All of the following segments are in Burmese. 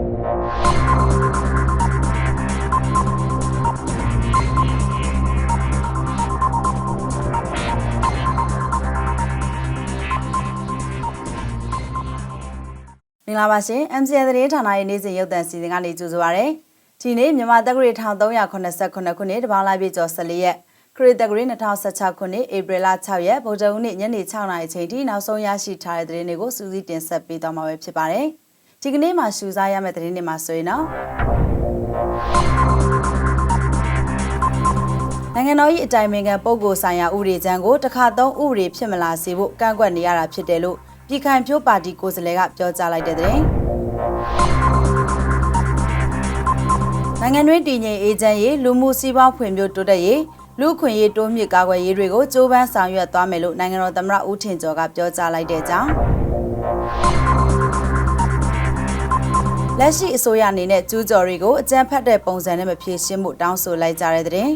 မင်္ဂလာပါရှင် MCN သတင်းဌာနရဲ့နေ့စဉ်ရုပ်သံစီစဉ်ကနေကြိုဆိုပါရစေ။ဒီနေ့မြန်မာတက္ကရာ1389ခုနှစ်တပေါင်းလိုက်ပြည့်ကျော်14ရက်ခရစ်တက္ကရာ2016ခုနှစ်ဧပြီလ6ရက်ဗုဒ္ဓဟူးနေ့ညနေ6နာရီချိန်ထိနောက်ဆုံးရရှိထားတဲ့သတင်းတွေကိုစူးစီးတင်ဆက်ပေးသွားမှာပဲဖြစ်ပါတယ်။ ဒီကနေ့မှာရှုစားရမယ့်သတင်းတွေမှာဆိုရင်တော့နိုင်ငံတော်၏အတိုင်ပင်ခံပုဂ္ဂိုလ်ဆိုင်ရာဥပဒေကြမ်းကိုတစ်ခါသုံးဥပဒေဖြစ်မလာစေဖို့ကန့်ကွက်နေရတာဖြစ်တယ်လို့ပြည်ခိုင်ဖြိုးပါတီကိုယ်စားလှယ်ကပြောကြားလိုက်တဲ့သတင်းနိုင်ငံတွင်းတည်ငြိမ်အေဂျင့်ရေးလူမှုစီးပွားဖွံ့ဖြိုးတိုးတက်ရေးလူခွင့်ရေးတိုးမြင့်ကာကွယ်ရေးတွေကိုကြိုးပမ်းဆောင်ရွက်သွားမယ်လို့နိုင်ငံတော်သမ္မတဦးထင်ကျော်ကပြောကြားလိုက်တဲ့အကြောင်း လက်ရှိအစိုးရအနေနဲ့ကျူးကျော်တွေကိုအကြမ်းဖက်တဲ့ပုံစံနဲ့မဖြေရှင်းမှုတောင်းဆိုလိုက်ကြတဲ့တဲ့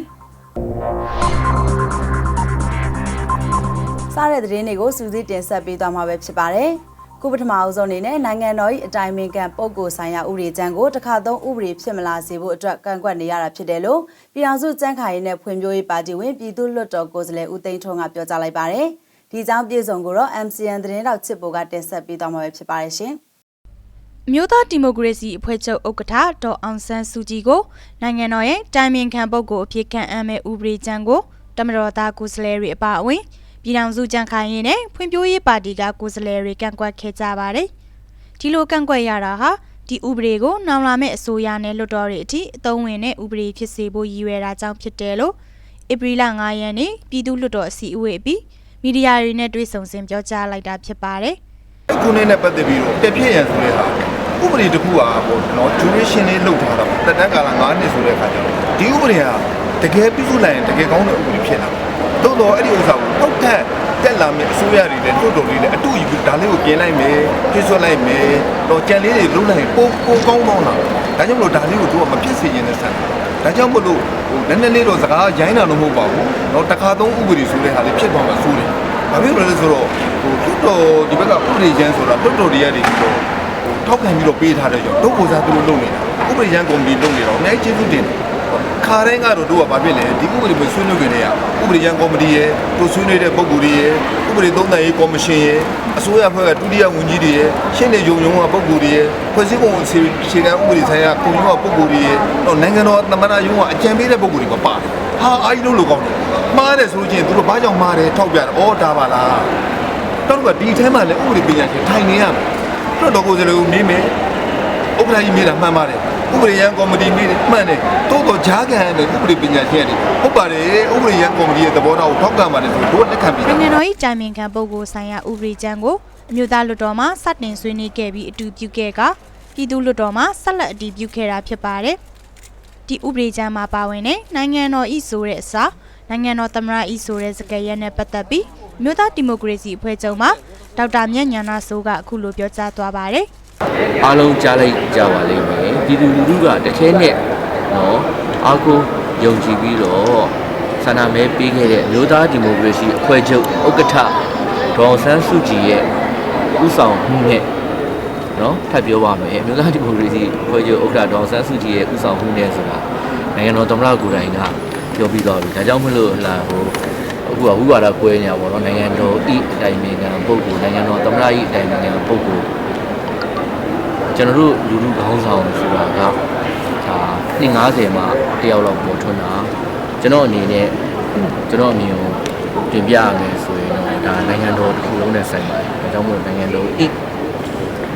စားတဲ့သတင်းတွေကိုစူးစီးတင်ဆက်ပေးသွားမှာပဲဖြစ်ပါတယ်။ခုပထမအဆုံးအနေနဲ့နိုင်ငံတော်၏အတိုင်ပင်ခံပုဂ္ဂိုလ်ဆိုင်ရာဥပဒေကြမ်းကိုတစ်ခါသုံးဥပဒေဖြစ်မလာစေဖို့အတွက်ကန့်ကွက်နေရတာဖြစ်တယ်လို့ပြည်အောင်စုကြမ်းခိုင်ရေးနဲ့ဖွံ့ဖြိုးရေးပါတီဝင်ပြည်သူ့လွှတ်တော်ကိုယ်စားလှယ်ဦးသိန်းထွန်းကပြောကြားလိုက်ပါတယ်။ဒီကြောင်းပြည်စုံကိုတော့ MCN သတင်းတောက်ချစ်ပိုကတင်ဆက်ပေးသွားမှာပဲဖြစ်ပါတယ်ရှင်။ အမျိုးသားဒီမိုကရေစီအဖွဲ့ချုပ်ဥက္ကဋ္ဌဒေါ်အောင်ဆန်းစုကြည်ကိုနိုင်ငံတော်ရဲ့တိုင်ပင်ခံပုဂ္ဂိုလ်အဖြစ်ခံအပ်မဲ့ဥပဒေကြမ်းကိုတမတော်သားကိုယ်စားလှယ်တွေအပါအဝင်ပြည်ထောင်စုကြံ့ခိုင်ရေးနဲ့ဖွံ့ဖြိုးရေးပါတီကကိုယ်စားလှယ်တွေကန့်ကွက်ခဲ့ကြပါတယ်။ဒီလိုကန့်ကွက်ရတာဟာဒီဥပဒေကိုနောင်လာမယ့်အစိုးရနဲ့လွှတ်တော်တွေအထိအသုံးဝင်တဲ့ဥပဒေဖြစ်စေဖို့ရည်ရွယ်တာကြောင့်ဖြစ်တယ်လို့ဧပြီလ9ရက်နေ့ပြည်သူ့လွှတ်တော်အစည်းအဝေးအပြီးမီဒီယာတွေနဲ့တွေ့ဆုံစဉ်ပြောကြားလိုက်တာဖြစ်ပါတယ်။ အဲ့ခုနဲ့ပတ်သက်ပြီးတော့တက်ပြည့်ရန်ဆိုတဲ့ဟာဥပဒေတစ်ခုဟာပေါ့နော် duration လေးလောက်ထားတာပေါ့တက်တန်းကာလ9နှစ်ဆိုတဲ့အခါကျတော့ဒီဥပဒေဟာတကယ်ပြုစုလိုက်ရင်တကယ်ကောင်းတဲ့ဥပဒေဖြစ်လာတိုးတော့အဲ့ဒီဥစ္စာကိုထောက်ထက်တက်လာမယ့်အစိုးရတွေလည်းတိုးတော်လေးလည်းအတူယူဒါလေးကိုပြင်လိုက်မယ်ပြည့်စွက်လိုက်မယ်တော့ကြံလေးတွေလုံးလိုက်ရင်ပိုပိုကောင်းကောင်းလာဒါကြောင့်မလို့ဒါလေးကိုတို့ကမပြစ်စေရင်လည်းဆန်ဒါကြောင့်မလို့ဟိုနည်းနည်းလေးတော့စကားရိုင်းတာလို့မဟုတ်ပါဘူးတော့တခါသုံးဥပဒေဆိုတဲ့ဟာလေးဖြစ်သွားမှဆိုးတယ်ဘာဖြစ်လို့လဲဆိုတော့ ဟိုတွတ်တော်ဒီဘက်ကဥပဒေကျမ်းဆိုတာတွတ်တော်တွေရနေပြီးတော့ထောက်ခံပြီးတော့ပေးထားတဲ့ကြောင့်တို့ကိုစားသူတို့လုပ်နေတာဥပဒေရန်ကော်မတီလုပ်နေတော့အများကြီးကျေးဇူးတင်တယ်ခါတိုင်းကတော့တို့ကဘာဖြစ်လဲဒီဥပဒေပဲဆွေးနွေးကြတဲ့ရဥပဒေရန်ကော်မတီရဲ့တို့ဆွေးနွေးတဲ့ပုံကိုယ်တွေရဲ့ဥပဒေသုံးသပ်ရေးကော်မရှင်ရဲ့အစိုးရဖွဲ့ကဒုတိယဝန်ကြီးတွေရဲ့ရှင်းနေကြုံကြုံကပုံကိုယ်တွေရဲ့ဖွဲ့စည်းပုံအခြေအခြေခံဥပဒေဆိုင်ရာပုံရုံးကပုံကိုယ်တွေရဲ့တော့နိုင်ငံတော်သမ္မတရုံးကအကြံပေးတဲ့ပုံကိုယ်တွေမပါတယ်ဟာအားကြီးလို့လို့ကောင်းတယ်မှားတယ်ဆိုလို့ချင်းတို့ဘာကြောင့်မှားတယ်ထောက်ပြတယ်ဩဒါပါလား တော့ကဒီထဲမှာလည်းဥပဒေပညာရှင်ထိုင်နေရမယ်တော့တော့ကိုယ်စလည်းမေးမယ်ဥပဒေကြီးမေးတာမှန်ပါတယ်ဥပဒေရန်ကော်မတီမေးတယ်မှန်တယ်တိုးတော့ဂျားကန်တဲ့ဥပဒေပညာရှင်တွေဟုတ်ပါတယ်ဥပဒေရန်ကော်မတီရဲ့သဘောထားကိုထောက်ခံပါတယ်ဆိုတော့လက်ခံပြီးနိုင်ငံတော်၏တိုင်ပင်ခံပုဂ္ဂိုလ်ဆိုင်ရာဥပဒေကြမ်းကိုအမျိုးသားလွှတ်တော်မှစတင်ဆွေးနွေးခဲ့ပြီးအတူပြုခဲ့ကပြည်သူ့လွှတ်တော်မှဆက်လက်အတည်ပြုခဲ့တာဖြစ်ပါတယ်။ဒီဥပဒေကြမ်းမှာပါဝင်တဲ့နိုင်ငံတော်၏ဆိုတဲ့အစား နိုင်ငံတော်သမ္မတ၏ဆိုတဲ့စကားရပ်နဲ့ပတ်သက်ပြီးအမျိုးသားဒီမိုကရေစီအဖွဲ့ချုပ်မှဒေါက်တာမြတ်ညာနာစိုးကအခုလိုပြောကြားသွားပါတယ်။အားလုံးကြားလိုက်ကြပါလိမ့်မယ်ပြည်သူလူထုကတစ်ခဲနဲ့နော်အားကိုးယုံကြည်ပြီးတော့ဆန္ဒမဲပေးခဲ့တဲ့အမျိုးသားဒီမိုကရေစီအဖွဲ့ချုပ်ဥက္ကဋ္ဌဒေါအောင်ဆန်းစုကြည်ရဲ့ဥဆောင်မှုနဲ့နော်ထပ်ပြောပါမယ်အမျိုးသားဒီမိုကရေစီအဖွဲ့ချုပ်ဥက္ကဋ္ဌဒေါအောင်ဆန်းစုကြည်ရဲ့ဥဆောင်မှုနဲ့ဆိုတာနိုင်ငံတော်သမ္မတကိုယ်တိုင်က ပြောပြီးတော့ပြီဒါကြောင့်မလို့ဟလာဟိုအခုကဝိဝါဒကွဲနေတာပေါ့နော်နိုင်ငံတော်ဤအတိုင်ပင်ခံပုဂ္ဂိုလ်နိုင်ငံတော်သမ္မတဤအတိုင်ပင်ခံပုဂ္ဂိုလ်ကျွန်တော်တို့လူလူခေါင်းဆောင်ဆိုတာကဒါ250မှာတယောက်လောက်ပေါ်ထွန်းတာကျွန်တော်အနေနဲ့ကျွန်တော်အမြင်ကိုတင်ပြရမယ်ဆိုရင်တော့ဒါနိုင်ငံတော်တစ်ခုလုံးနဲ့ဆိုင်ပါတယ်ဒါကြောင့်မို့နိုင်ငံတော်အ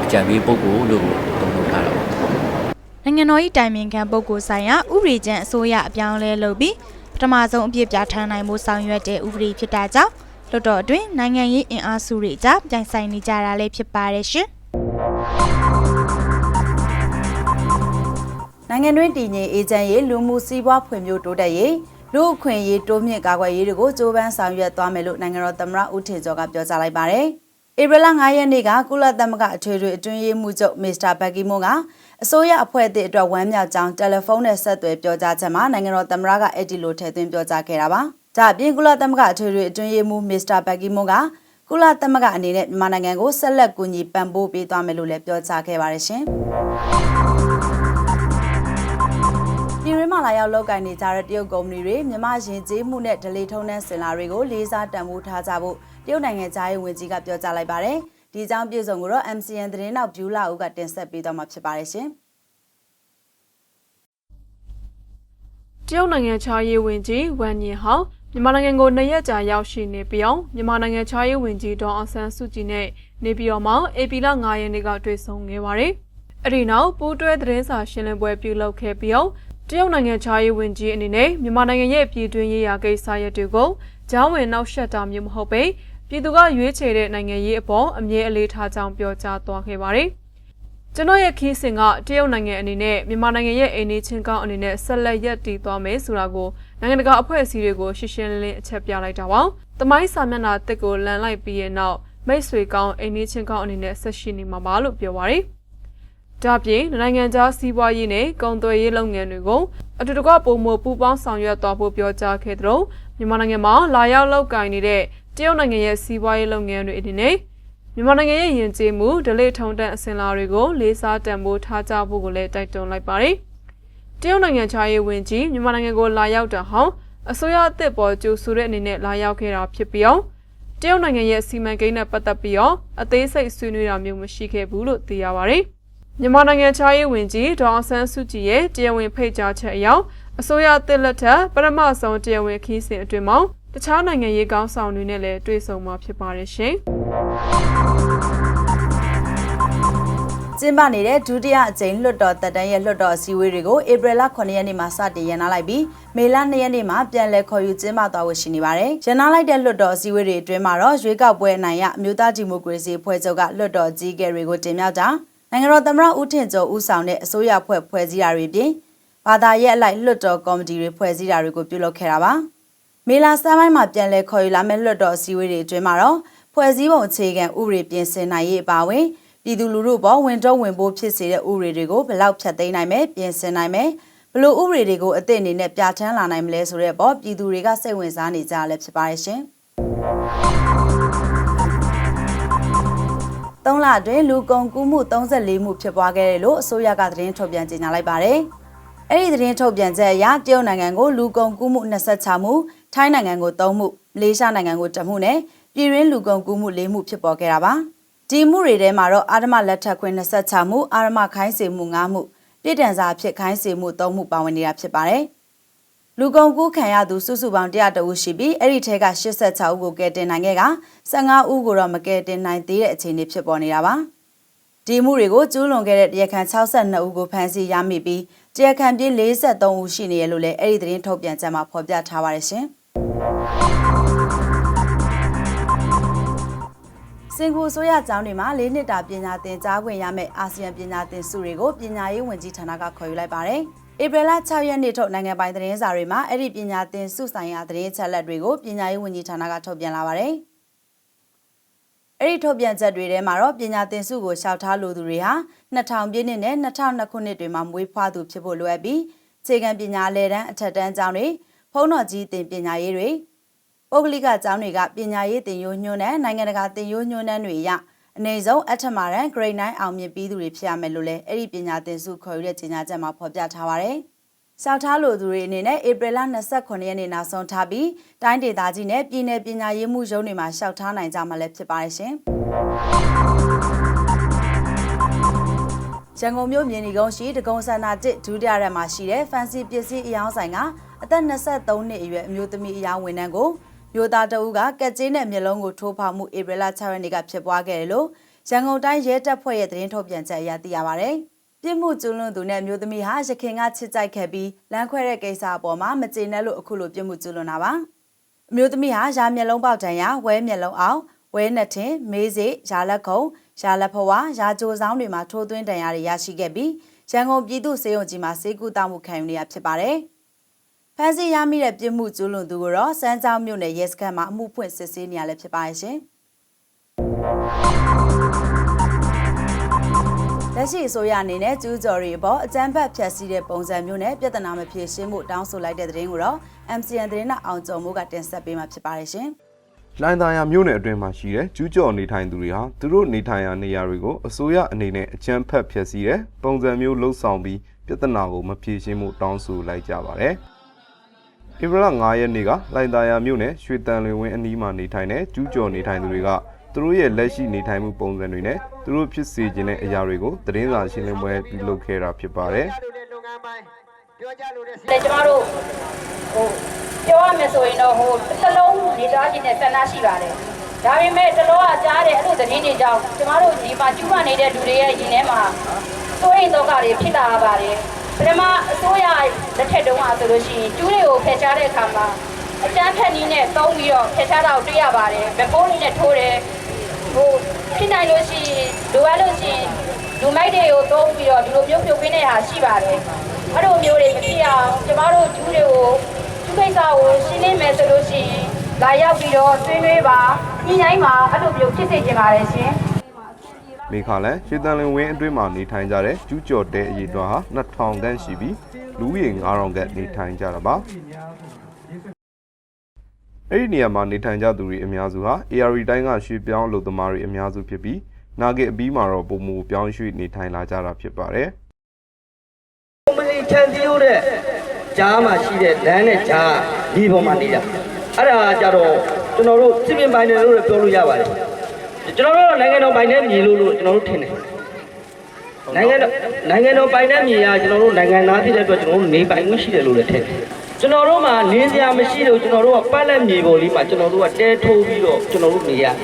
အကြံပေးပုဂ္ဂိုလ်လို့သုံးလို့ထားတာပါ နိုင်ငံတော်၏တိုင်ပင်ခံပုဂ္ဂိုလ်ဆိုင်ရာဥပဒေကျမ်းအစိုးရအပြောင်းအလဲလုပ်ပြီးပထမဆုံးအပြစ်ပြဋ္ဌာန်းနိုင်မှုဆောင်ရွက်တဲ့ဥပဒေဖြစ်တာကြောင့်လွှတ်တော်အတွင်းနိုင်ငံရေးအင်အားစုတွေကြားပြိုင်ဆိုင်နေကြတာလည်းဖြစ်ပါတယ်ရှင်။နိုင်ငံတွင်းတည်ငြိမ်အေဂျင့်ရေးလူမှုစီးပွားဖွံ့ဖြိုးတိုးတက်ရေးလူအခွင့်အရေးတိုးမြင့်ကာကွယ်ရေးတွေကိုကြိုးပမ်းဆောင်ရွက်သွားမယ်လို့နိုင်ငံတော်သမ္မတဦးထင်ကျော်ကပြောကြားလိုက်ပါတယ်။ ဧပြီလ9ရက်နေ့ကကုလသမဂ္ဂအထွေထွေအတွင်းရေးမှူးချုပ်မစ္စတာဘက်ကီမွန်ကအစိုးရအဖွဲ့အသစ်အတွက်ဝမ်းမြောက်ကြောင်းတယ်လီဖုန်းနဲ့ဆက်သွယ်ပြောကြားချက်မှာနိုင်ငံတော်သမ္မတကအဲ့ဒီလိုထည့်သွင်းပြောကြားခဲ့တာပါ။ဒါအပြင်ကုလသမဂ္ဂအထွေထွေအတွင်းရေးမှူးမစ္စတာဘက်ကီမွန်ကကုလသမဂ္ဂအနေနဲ့မြန်မာနိုင်ငံကိုဆက်လက်ကူညီပံ့ပိုးပေးသွားမယ်လို့လည်းပြောကြားခဲ့ပါတယ်ရှင်ပြည်ရင်းမှာလာရောက်လောက်ကင်နေကြတဲ့တရုတ်ကုမ္ပဏီတွေမြန်မာယဉ်ကျေးမှုနဲ့ဒလေထုံးတဲ့စင်လာတွေကိုလေးစားတန်ဖိုးထားကြဖို့ တရုတ်နိုင်ငံသားရေးဝန်ကြီးကပြောကြားလိုက်ပါတယ်။ဒီအကြောင်းပြည်စုံကိုတော့ MCN သတင်းနောက်ဗျူလာဦးကတင်ဆက်ပေးသွားမှာဖြစ်ပါတယ်ရှင်။တရုတ်နိုင်ငံခြားရေးဝန်ကြီးဝမ်ညင်ဟောင်မြန်မာနိုင်ငံကိုနှစ်ရက်ကြာရောက်ရှိနေပြီးအောင်မြန်မာနိုင်ငံခြားရေးဝန်ကြီးဒေါ်အောင်ဆန်းစုကြည်နဲ့နေပြည်တော်မှာအေပီလ9ရက်နေ့ကတွေ့ဆုံခဲ့ပါတယ်။အဲဒီနောက်ပူးတွဲသတင်းစာရှင်းလင်းပွဲပြုလုပ်ခဲ့ပြီးအောင်တရုတ်နိုင်ငံခြားရေးဝန်ကြီးအနေနဲ့မြန်မာနိုင်ငံရဲ့ပြည်တွင်းရေးရာကိစ္စရပ်တွေကိုကြားဝင်နှောက်ယှက်တာမျိုးမဟုတ်ပေ ပြည်သူကရွေးချယ်တဲ့နိုင်ငံရေးအပေါ်အမြဲအလေးထားကြောင်းပြောကြားသွားခဲ့ပါတယ်။ကျွန်တော်ရဲ့ခီးစဉ်ကတရုတ်နိုင်ငံအနေနဲ့မြန်မာနိုင်ငံရဲ့အိမ်နီးချင်းကောင်းအနေနဲ့ဆက်လက်ရပ်တည်သွားမယ်ဆိုတာကိုနိုင်ငံတကာအဖွဲ့အစည်းတွေကိုရှင်းရှင်းလင်းလင်းအချက်ပြလိုက်တာပါ။တမိုင်းစာမျက်နှာတစ်ကိုလန်လိုက်ပြီးရဲ့နောက်မိတ်ဆွေကောင်းအိမ်နီးချင်းကောင်းအနေနဲ့ဆက်ရှိနေမှာပါလို့ပြောပါရယ်။ဒါပြင်နိုင်ငံခြားစီးပွားရေးနဲ့ကုန်သွယ်ရေးလုပ်ငန်းတွေကိုအတူတကွပုံမပူးပေါင်းဆောင်ရွက်သွားဖို့ပြောကြားခဲ့သလိုမြန်မာနိုင်ငံမှာလာရောက်လောက်ကင်နေတဲ့ တရုတ်နိုင်ငံရဲ့စီးပွားရေးလုပ်ငန်းတွေအနေနဲ့မြန်မာနိုင်ငံရဲ့ယဉ်ကျေးမှုဒလိထုံတန်အစင်လာတွေကိုလေးစားတန်ဖိုးထားကြဖို့ကိုလည်းတိုက်တွန်းလိုက်ပါတယ်။တရုတ်နိုင်ငံခြားရေးဝန်ကြီးမြန်မာနိုင်ငံကိုလာရောက်တာဟောင်းအစိုးရအသစ်ပေါ်ကြိုဆိုတဲ့အနေနဲ့လာရောက်ခဲ့တာဖြစ်ပြီးအောင်တရုတ်နိုင်ငံရဲ့စီမံကိန်းနဲ့ပတ်သက်ပြီးတော့အသေးစိတ်ဆွေးနွေးတာမျိုးမရှိခဲ့ဘူးလို့သိရပါတယ်။မြန်မာနိုင်ငံခြားရေးဝန်ကြီးဒေါအောင်ဆန်းစုကြည်ရဲ့တရားဝင်ဖိတ်ကြားချက်အရအစိုးရအသစ်လက်ထက်ပထမဆုံးတရားဝင်ခီးစဉ်အတွင်းမှာ တခြားနိုင်ငံရေးကောင်းဆောင်တွေနဲ့လည်းတွေ့ဆုံမှာဖြစ်ပါတယ်ရှင်။ကျင်းပနေတဲ့ဒုတိယအကြိမ်လွှတ်တော်တက်တန်းရဲ့လွှတ်တော်အစည်းအဝေးတွေကိုဧပြီလ9ရက်နေ့မှာစတင်ရန်နာလိုက်ပြီးမေလ2ရက်နေ့မှာပြန်လည်ခေါ်ယူကျင်းပသွားဖို့ရှိနေပါတယ်။ရန်နာလိုက်တဲ့လွှတ်တော်အစည်းအဝေးတွေအတွင်းမှာတော့ရွေးကောက်ပွဲအနိုင်ရအမျိုးသားဒီမိုကရေစီအဖွဲ့ချုပ်ကလွှတ်တော်ကြီးကဲတွေကိုတင်မြှောက်တာနိုင်ငံတော်သမ္မတဦးထင်ကျော်ဦးဆောင်တဲ့အစိုးရဖွဲ့ဖွဲ့စည်းတာတွေပြင်ဘာသာရေးအလိုက်လွှတ်တော်ကော်မတီတွေဖွဲ့စည်းတာတွေကိုပြုလုပ်ခဲ့တာပါ။ မေလာစမ်းပိုင်းမှာပြန်လည်ခေါ်ယူလာမယ့်လွှတ်တော်အစည်းအဝေးတွေအတွင်းမှာတော့ဖွဲ့စည်းပုံအခြေခံဥပဒေပြင်ဆင်နိုင်ရေးအပါအဝင်ပြည်သူလူထုပေါ်ဝင်တော့ဝင်ပိုးဖြစ်စေတဲ့ဥပဒေတွေကိုဘယ်လောက်ဖြတ်သိမ်းနိုင်မယ်ပြင်ဆင်နိုင်မယ်ဘလို့ဥပဒေတွေကိုအသစ်အနေနဲ့ပြဋ္ဌာန်းလာနိုင်မလဲဆိုတဲ့ပေါ်ပြည်သူတွေကစိတ်ဝင်စားနေကြရလဲဖြစ်ပါရဲ့ရှင်။သုံးလအတွင်းလူကုန်ကူးမှု34မှုဖြစ်ပွားခဲ့တယ်လို့အစိုးရကသတင်းထုတ်ပြန်ကြေညာလိုက်ပါတယ်။အဲ့ဒီသတင်းထုတ်ပြန်ချက်အရတရုတ်နိုင်ငံကိုလူကုန်ကူးမှု26မှု ထိုင်းနိုင်ငံကို3မှုမလေးရှားနိုင်ငံကို1မှုနဲ့ပြည်ရင်းလူကုန်ကူးမှု4မှုဖြစ်ပေါ်ခဲ့တာပါ။ဒီမှုတွေထဲမှာတော့အာဓမလက်ထပ်ခွင့်26မှုအာဓမခိုင်းစေမှု5မှုပြည်တံစာဖြစ်ခိုင်းစေမှု3မှုပါဝင်နေတာဖြစ်ပါတယ်။လူကုန်ကူးခံရသူစုစုပေါင်း100ဦးရှိပြီးအဲ့ဒီထဲက86ဦးကိုကယ်တင်နိုင်ခဲ့က15ဦးကိုတော့မကယ်တင်နိုင်သေးတဲ့အခြေအနေဖြစ်ပေါ်နေတာပါ။ဒီမှုတွေကိုကျူးလွန်ခဲ့တဲ့တရားခံ62ဦးကိုဖမ်းဆီးရမိပြီးတရားခံပြေး43ဦးရှိနေရလို့လည်းအဲ့ဒီသတင်းထုတ်ပြန်ချက်မှာဖော်ပြထားပါတယ်ရှင်။ စင်ကူဆိုရကျောင်းတွေမှာ၄နှစ်တာပညာသင်ကြားခွင့်ရမယ့်အာဆီယံပညာသင်ဆုတွေကိုပညာရေးဝန်ကြီးဌာနကခေါ်ယူလိုက်ပါတယ်။ဧပြီလ6ရက်နေ့ထုတ်နိုင်ငံပိုင်သတင်းစာတွေမှာအဲ့ဒီပညာသင်ဆုဆိုင်ရာသတင်းချက်လက်တွေကိုပညာရေးဝန်ကြီးဌာနကထုတ်ပြန်လာပါတယ်။အဲ့ဒီထုတ်ပြန်ချက်တွေထဲမှာတော့ပညာသင်ဆုကိုလျှောက်ထားလိုသူတွေဟာ2000ပြည့်နှစ်နဲ့2002ခုနှစ်တွေမှာမွေးဖွားသူဖြစ်ဖို့လိုအပ်ပြီးခြေခံပညာလေတန်းအထက်တန်းကျောင်းတွေ ဖုံးတော်ကြီးသင်ပညာရေးတွေပုဂ္ဂလိကကျောင်းတွေကပညာရေးသင်ရိုးညွှန်းတဲ့နိုင်ငံတကာသင်ရိုးညွှန်းတန်းတွေရအနေဆုံးအထက်မှာရန် grade 9အောင်မြင်ပြီးသူတွေဖြစ်ရမယ်လို့လည်းအဲ့ဒီပညာသင်စုခေါ်ယူတဲ့ကြေညာချက်မှာဖော်ပြထားပါတယ်။ရှောက်ထားလိုသူတွေအနေနဲ့ဧပြီလ29ရက်နေ့နောက်ဆုံးထားပြီးတိုင်းဒေသကြီးနဲ့ပြည်내ပညာရေးမှုရုံးတွေမှာရှောက်ထားနိုင်ကြမှာလည်းဖြစ်ပါတယ်ရှင်။ရန်ကုန်မြို့မြင်းဒီကုန်းရှိတကုံစန္ဒတစ်ဒုတိယရက်မှာရှိတဲ့ fancy ပစ္စည်းအယောင်းဆိုင်က အသက်23နှစ်အရွယ်အမျိုးသမီးအယောင်းဝန်ထမ်းကိုမျိုးသားတအုပ်ကကက်ကျေးနဲ့မျက်လုံးကိုထိုးဖောက်မှုဧပြီလ6ရက်နေ့ကဖြစ်ပွားခဲ့တယ်လို့ရန်ကုန်တိုင်းရဲတပ်ဖွဲ့ရဲ့သတင်းထုတ်ပြန်ချက်အရသိရပါဗျ။ပြစ်မှုကျူးလွန်သူနဲ့မျိုးသမီးဟာရခင်ကချစ်ကြိုက်ခဲ့ပြီးလမ်းခွဲတဲ့ကိစ္စအပေါ်မှာမကျေနပ်လို့အခုလိုပြစ်မှုကျူးလွန်တာပါ။အမျိုးသမီးဟာရာမျက်လုံးပေါက်တန်ရာဝဲမျက်လုံးအောင်ဝဲနှစ်ထင်မေးစေရာလက်ခုံရာလက်ဖွာရာကြိုဆောင်တွေမှာထိုးသွင်းတန်ရာတွေရရှိခဲ့ပြီးရန်ကုန်ပြည်သူ့စေယုံကြီးမှာစေကူတာမှုခံယူနေရဖြစ်ပါတယ်။ ဖမ်းဆီးရမိတဲ့ပြစ်မှုကျူးလွန်သူကိုတော့စမ်းကြောင်းမြို့နယ်ရဲစခန်းမှာအမှုဖွင့်စစ်ဆေးနေရလဲဖြစ်ပါရဲ့ရှင်။လက်ရှိအစိုးရအနေနဲ့ကျူးကျော်တွေအပေါ်အကြမ်းဖက်ဖျက်ဆီးတဲ့ပုံစံမျိုးနဲ့ပြဿနာမဖြေရှင်းမှုတောင်းဆိုလိုက်တဲ့သတင်းကိုတော့ MCN သတင်းနဲ့အောင်ကျော်မိုးကတင်ဆက်ပေးမှာဖြစ်ပါတယ်ရှင်။လိုင်းသားယာမြို့နယ်အတွင်းမှာရှိတဲ့ကျူးကျော်နေထိုင်သူတွေဟာသူတို့နေထိုင်ရာနေရာတွေကိုအစိုးရအနေနဲ့အကြမ်းဖက်ဖျက်ဆီးတဲ့ပုံစံမျိုးလှုပ်ဆောင်ပြီးပြဿနာကိုမဖြေရှင်းမှုတောင်းဆိုလိုက်ကြပါတယ်။ ဧပြီလ9ရက်နေ့ကလိုင်းသားယာမြို့နယ်ရွှေတန်လွင်ဝင်းအနီးမှာနေထိုင်တဲ့ကျူးကျော်နေထိုင်သူတွေကသူတို့ရဲ့လက်ရှိနေထိုင်မှုပုံစံတွေနဲ့သူတို့ဖြစ်စေခြင်းတဲ့အရာတွေကိုသတင်းစာရှင်းလင်းပွဲပြုလုပ်ခဲ့တာဖြစ်ပါတယ်။လေကျမတို့ဟိုပြောရမယ်ဆိုရင်တော့ဟိုတစ်လုံးနေသားခြင်းနဲ့ဆန္ဒရှိပါတယ်။ဒါပေမဲ့တစ်လုံးကကြားတယ်အဲ့လိုသတင်းတွေကြောင့်ကျမတို့ဒီမှာကျူးမနေတဲ့လူတွေရဲ့ရင်ထဲမှာစိုးရိမ်တော့ကတွေဖြစ်လာပါတယ်။ ပထမအစိုးရလက်ထက်တုန်းကဆိုလို့ရှိရင်ကျူးတွေကိုဖယ်ရှားတဲ့အခါမှာအကျန်းဖက်နည်းနဲ့သုံးပြီးတော့ဖယ်ရှားတာကိုတွေ့ရပါတယ်။ဘက်ပိုးလေးနဲ့ထိုးတယ်ဟိုဖြစ်နိုင်လို့ရှိရင်လိုအပ်လို့ရှိရင်လူမိုက်တွေကိုသုံးပြီးတော့ဒီလိုမျိုးပြုတ်ခင်းနေတာရှိပါတယ်။အဲ့လိုမျိုးတွေမဖြစ်အောင်ကျမတို့ကျူးတွေကိုကျူးကိစ္စကိုရှင်းလင်းမယ်ဆိုလို့ရှိရင်လာရောက်ပြီးတော့ဆွေးနွေးပါညှိနှိုင်းပါအဲ့လိုမျိုးဖြစ်စေချင်ပါတယ်ရှင်။ မေခါလန်ရွှေတန်လင်ဝင်းအတွင်းမှာနေထိုင်ကြတဲ့ကျူးကျော်တဲ့အရေးတွားဟာ2000ခန့်ရှိပြီးလူဦးရေ9000ခန့်နေထိုင်ကြတာပါအဲ့ဒီနေရာမှာနေထိုင်ကြသူတွေအများစုဟာ AR တိုင်းကရွှေပြောင်းလူသမားတွေအများစုဖြစ်ပြီးနာဂစ်အပြီးမှာတော့ပုံမူပြောင်းရွှေ့နေထိုင်လာကြတာဖြစ်ပါတယ်ကွန်ပဏီချန်စီယိုတဲ့ကြားမှာရှိတဲ့လမ်းနဲ့ကြားဒီပေါ်မှာနေတာအဲ့ဒါကြတော့ကျွန်တော်တို့စစ်ပင်ပိုင်းတယ်လို့လည်းပြောလို့ရပါတယ် ကျွန်တော်တို့နိုင်ငံတော်ပိုင်းနဲ့မြေလို့လို့ကျွန်တော်တို့ထင်တယ်နိုင်ငံတော်နိုင်ငံတော်ပိုင်းနဲ့မြေကကျွန်တော်တို့နိုင်ငံသားဖြစ်တဲ့အတွက်ကျွန်တော်တို့နေပိုင်ခွင့်ရှိတယ်လို့လည်းထင်တယ်ကျွန်တော်တို့မှာနေစရာမရှိလို့ကျွန်တော်တို့ကပတ်လက်မြေပေါ်လေးမှာကျွန်တော်တို့ကတဲထိုးပြီးတော့ကျွန်တော်တို့နေရတယ်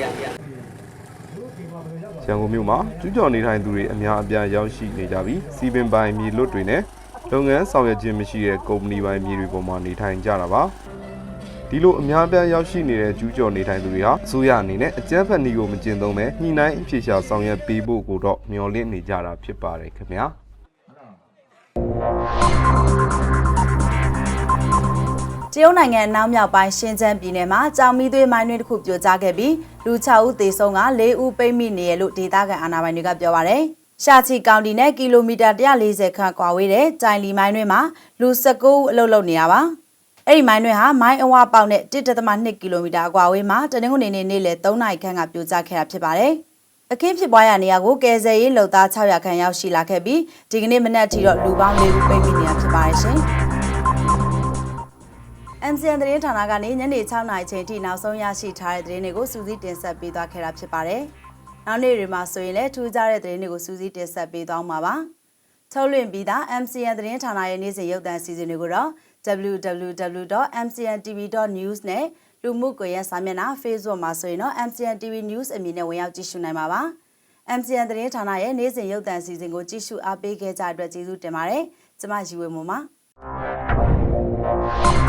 ရန်ကုန်မြို့မှာကျူးကျော်နေထိုင်သူတွေအများအပြားရောက်ရှိနေကြပြီးစီပင်ပိုင်မြေလွတ်တွေနဲ့လုပ်ငန်းဆောင်ရွက်ခြင်းမရှိတဲ့ကုမ္ပဏီပိုင်မြေတွေပေါ်မှာနေထိုင်ကြတာပါ ဒီလိုအများအပြားရောက်ရှိနေတဲ့ကျူးကျော်နေထိုင်သူတွေဟာအစိုးရအနေနဲ့အကြမ်းဖက်နည်းကိုမကျင့်သုံးပဲညှိနှိုင်းအဖြေရှာဆောင်ရွက်ပေးဖို့ကိုတော့မျှော်လင့်နေကြတာဖြစ်ပါတယ်ခင်ဗျာတရုတ်နိုင်ငံအနောက်မြောက်ပိုင်းရှင်းကျန်းပြည်နယ်မှာကြောင်မီသွေးမိုင်းတွင်းတစ်ခုပြိုကျခဲ့ပြီးလူ6ဦးသေဆုံးက4ဦးပိတ်မိနေရလို့ဒေသခံအာဏာပိုင်တွေကပြောပါရယ်။ရှာချီကောင်တီနဲ့ကီလိုမီတာ140ခန့်ကွာဝေးတဲ့ကြိုင်လီမိုင်းတွင်းမှာလူ19ဦးအလုပ်လုပ်နေရပါ။ အဲ့ဒီမိုင်းတွင်းဟာမိုင်းအဝပေါက်နဲ့1.2ကီလိုမီတာအကွာဝေးမှာတနင်္ဂနွေနေ့နေ့လယ်3နာရီခန့်ကပြိုကျခဲ့တာဖြစ်ပါတယ်။အခင်းဖြစ်ပွားရာနေရာကိုကယ်ဆယ်ရေးလုပ်သား600ခန့်ရောက်ရှိလာခဲ့ပြီးဒီကနေ့မနက်ထိတော့လူပေါင်း၄ဦးပိတ်မိနေတာဖြစ်ပါတယ်ရှင်။ MCN သတင်းဌာနကနေညနေ6နာရီချိန်ထိနောက်ဆုံးရရှိထားတဲ့သတင်းတွေကိုစူးစီးတင်ဆက်ပေးသွားခဲ့တာဖြစ်ပါတယ်။နောက်နေ့တွေမှာဆိုရင်လည်းထူးခြားတဲ့သတင်းတွေကိုစူးစီးတင်ဆက်ပေးသွားမှာပါ။ထုတ်လွှင့်ပြီးသား MCN သတင်းဌာနရဲ့နေ့စဉ်ရုပ်သံအစီအစဉ်တွေကိုတော့ www.mcntv.news နဲ့လူမှုကွန်ရက်စာမျက်နှာ Facebook မှာဆိုရင်တော့ MCN TV News အမည်နဲ့ဝင်ရောက်ကြည့်ရှုနိုင်ပါပါ။ MCN သတင်းဌာနရဲ့နေ့စဉ်ရုပ်သံအစီအစဉ်ကိုကြည့်ရှုအားပေးခဲ့ကြတဲ့အတွက်ကျေးဇူးတင်ပါတယ်။ကျွန်မယူဝေမွန်ပါ။